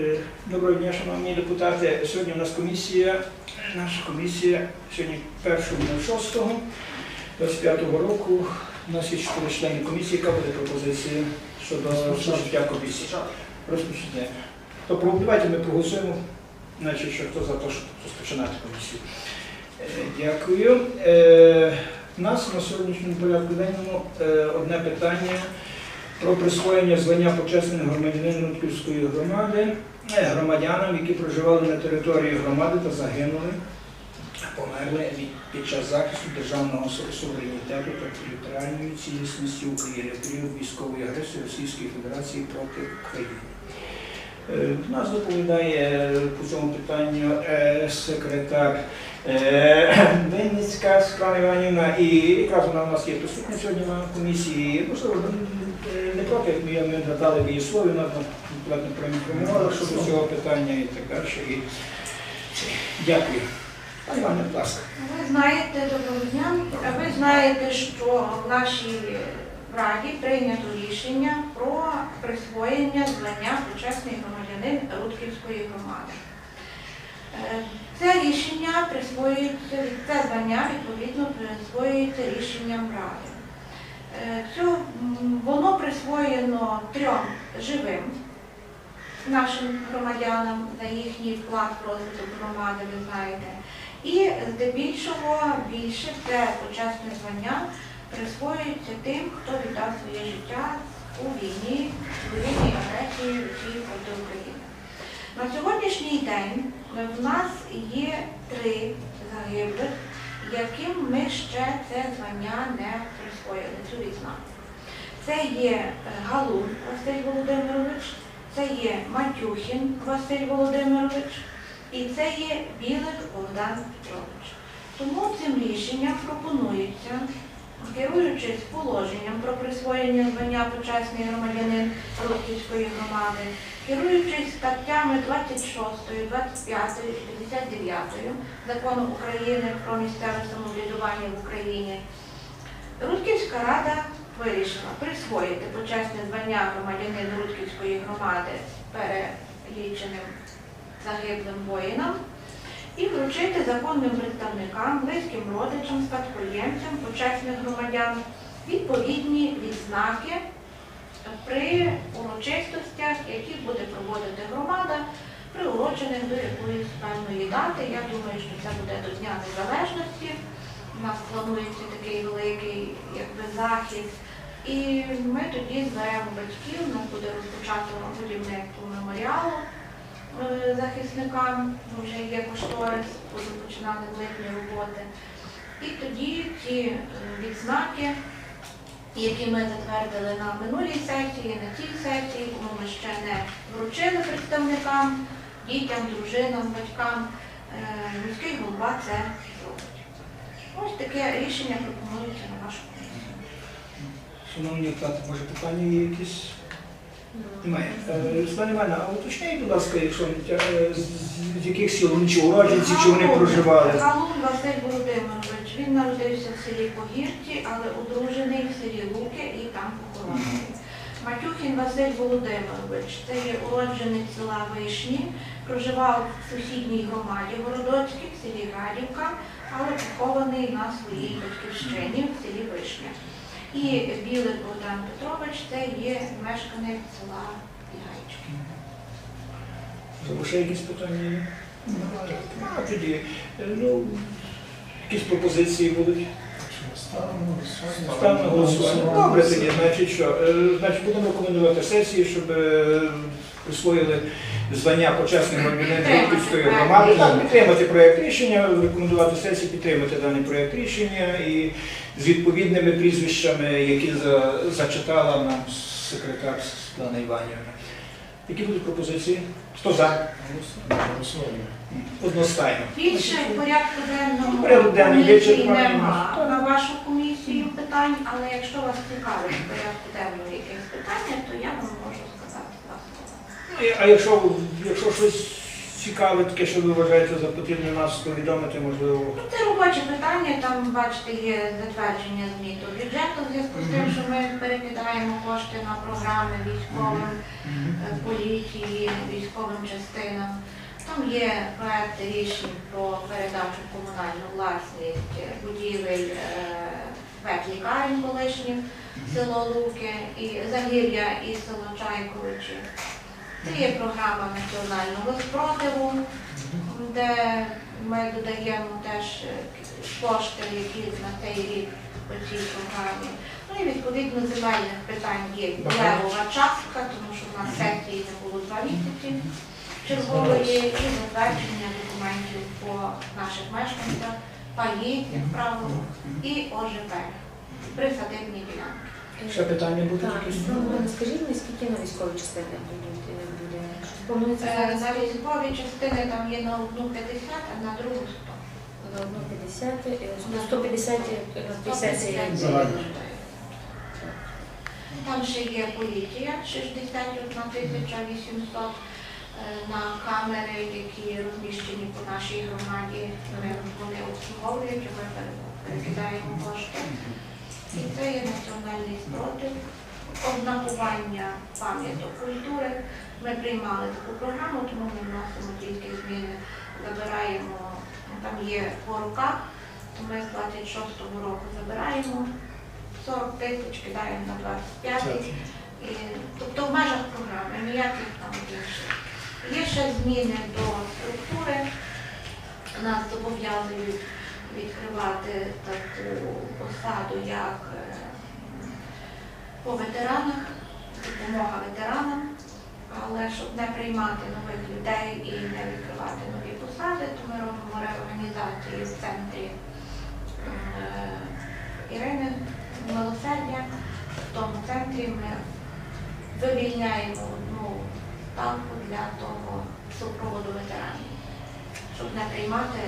Е, Доброго дня, шановні депутати. Сьогодні у нас комісія, наша комісія, сьогодні 1.06 25 року. У нас є чотири члени комісії. Яка буде пропозиція щодо розпочаття комісії? Розпочати. То давайте ми проголосуємо, значить, що хто за те, щоб розпочинати комісію. Е, Дякую. Е, У нас на сьогоднішньому порядку денному одне питання про присвоєння звання почесного громадянина Рудківської громади е, громадянам, які проживали на території громади та загинули, померли під час захисту державного суверенітету та територіальної цілісності України в період військової агресії Російської Федерації проти України. Е, Нас доповідає по цьому питанню е, секретар е, Винницька Світлана Іванівна, і якраз вона у нас є присутня сьогодні на комісії. Можливо, е, не проти, як ми, ми надали б її слово, вона конкретно проінформувала щодо цього питання і так далі. І... Дякую. Пані Івановна, будь ласка. Ви знаєте, доброго дня. Ви знаєте, що в нашій раді прийнято рішення про присвоєння звання почесний громадянин Рудківської громади. Е, Це рішення присвоюється, це звання відповідно присвоюється рішенням ради. Е, Цю, воно присвоєно трьом живим нашим громадянам за їхній вклад в розвиток громади, ви знаєте. І здебільшого більше це почесне звання присвоюється тим, хто віддав своє життя у війні, у війні агресії Росії проти України. На сьогоднішній день в нас є три загиблих, яким ми ще це звання не присвоїли, цю відзнаку. Це є е, Галун Василь Володимирович, це є Матюхін Василь Володимирович, і це є Білик Богдан Петрович. Тому цим рішенням пропонується, керуючись положенням про присвоєння звання почесний громадянин Російської громади, керуючись статтями 26, 25 і 59 Закону України про місцеве самоврядування в Україні, Рудківська рада вирішила присвоїти почесне звання громадянин Рудківської громади переліченим загиблим воїнам і вручити законним представникам, близьким родичам, спадкоємцям, почесних громадян відповідні відзнаки при урочистостях, які буде проводити громада, приурочених до якоїсь певної дати. Я думаю, що це буде до Дня Незалежності. У нас планується такий великий якби, захід. І ми тоді зберемо батьків, у нас буде розпочато будівництво меморіалу захисникам, вже є кошторис, будуть починати великі роботи. І тоді ці е, відзнаки, які ми затвердили на минулій сесії, на цій сесії, кому ми ще не вручили представникам, дітям, дружинам, батькам, е, міський голова це зробить. Ось таке рішення пропонується на вашу комісію. Шановні депутати, може питання є якісь? Немає. Е, Світлана Івановна, а уточняй, будь ласка, якщо е, з яких сіл вони чи уродженці, чи вони проживали? Галун Василь Володимирович. Він народився в селі Погірці, але одружений в селі Луки і там похоронений. Матюхін Василь Володимирович, це є уродженець села Вишні, проживав в сусідній громаді Городоцькій, в селі Градівка, але похований на своїй батьківщині в селі Вишня. І білий Богдан Петрович це є мешканець села Бігайчики. Тому ще якісь питання є? А тоді, е, ну, якісь пропозиції будуть? Ставимо голосування. Добре, тоді, значить що? Е, Значить, будемо рекомендувати сесії, щоб е, присвоїли звання почесних громадянин Рівківської громади. Так, підтримати проєкт рішення, рекомендувати сесії підтримати даний проєкт рішення і з відповідними прізвищами, які зачитала нам секретар Світлана Іванівна. Які будуть пропозиції? Хто за? Одностайно. Більше в порядку денному Порядок денний комісії вичерпаний. нема на вашу комісію питань, але якщо вас цікавить в порядку денному якесь питання, то я вам можу сказати два слова. Ну, А якщо, якщо щось цікаве таке, що ви вважаєте за потрібне нас повідомити, можливо. Це робоче питання, там, бачите, є затвердження змін до бюджету в зв'язку з тим, що ми перекидаємо кошти на програми військовим, е, поліції, військовим частинам. Там є проект рішень про передачу в комунальну власність будівель е, ветлікарень колишніх, село Луки, і Загір'я і село Чайковичі. Це є програма національного спротиву, де ми додаємо теж е, кошти, які на цей рік по цій програмі. Ну і відповідно земельних питань є левова частка, тому що в нас сесії не було два місяці чергової і затвердження документів по наших мешканцях, паї, як правило, і ОЖБ, присадибні ділянки. Ще питання будуть Так, якісь? ну, скажіть мені, скільки на військові частини будуть, е, буде? Е. На військові частини там є на одну 50, а на другу 100. На одну 50, е, на 150 е, на сесії. 150 Загально. Там ще є поліція 61 тисяча 800 е, на камери, які розміщені по нашій громаді. Вони обслуговують, ми перекидаємо кошти. І це є національний спротив, ознакування пам'яток культури. Ми приймали таку програму, тому ми вносимо тільки зміни, забираємо, там є по руках, то ми з 26-го року забираємо 40 тисяч, кидаємо на 25 і, тобто в межах програми, ніяких там інших. Є ще зміни до структури. Нас зобов'язують відкривати таку посаду, як е, по ветеранах, допомога ветеранам. Але щоб не приймати нових людей і не відкривати нові посади, то ми робимо реорганізацію в центрі е, Ірини Милосердя. В тому центрі ми вивільняємо одну ставку для того супроводу ветеранів, щоб не приймати,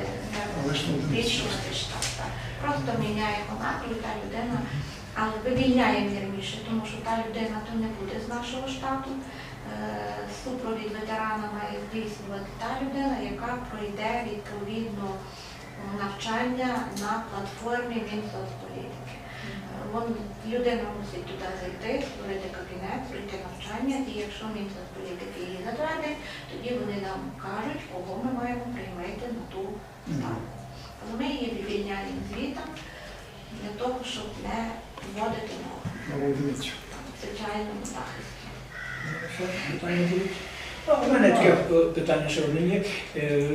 штат. так. Просто міняємо наклю, та людина, але вивільняємо вірніше, тому що та людина то не буде з нашого штату. Е, Супровід ветерана має здійснювати та людина, яка пройде відповідно навчання на платформі Мінсоцполітики. Людина мусить туди зайти, створити кабінет, пройти навчання, і якщо Мінсоцполітики її затвердить, тоді вони нам кажуть, кого ми маємо приймати на ту ставку. Ми її вивільняємо звітом для того, щоб не вводити нову соціальному захисті. Питання будуть? А, У мене таке е, питання ще одне є. Е,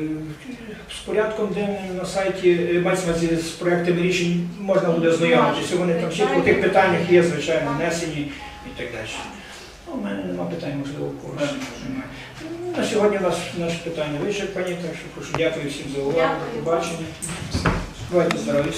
З порядком денним на сайті е, на увазі, з проектами рішень можна буде ознайомитися. Вони там всі по тих питаннях є, звичайно, внесені і так далі. Ну, У мене немає питань, можливо, когось. Ну, На сьогодні у нас наше питання вичерпані, так що прошу дякую всім за увагу, до побачення. Бувайте здорові.